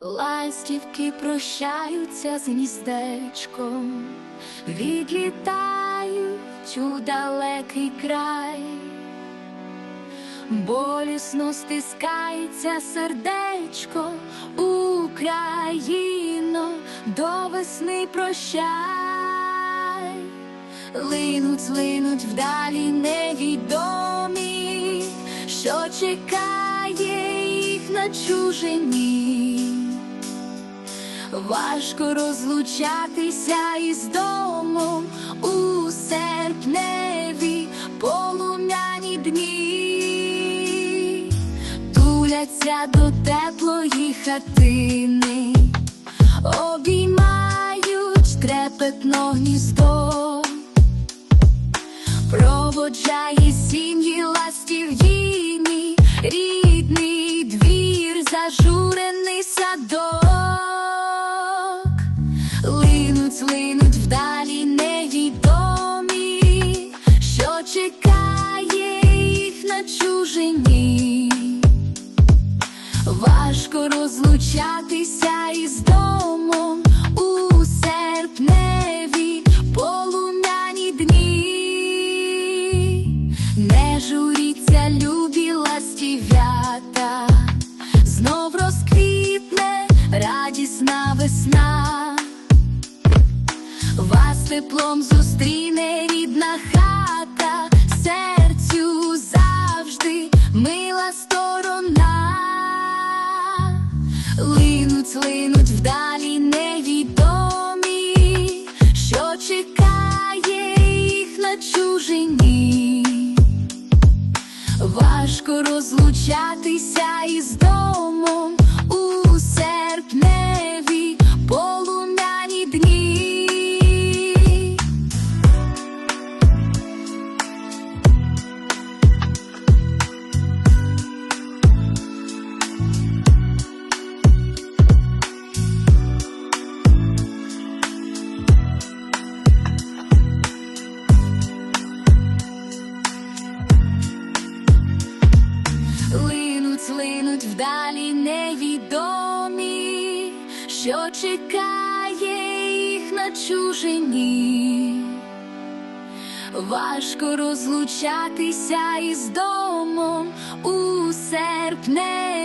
Ластівки прощаються з гніздечком, відлітають у далекий край, болісно стискається сердечко, Україно, до весни прощай, линуть, злинуть вдалі невідомі, що чекає їх на чужині. Важко розлучатися із домом у серпневі полум'яні дні, туляться до теплої хатини, обіймають трепетно гніздо, проводжає чужині. Важко розлучатися із домом у серпневі полум'яні дні. Не журіться, любі ластів'ята, знов розквітне радісна весна. Вас теплом зустріне рідна хата, Линуть, линуть вдалі невідомі, що чекає їх на чужині. Важко розлучатися із домом що чекає їх на чужині. Важко розлучатися із домом у дні.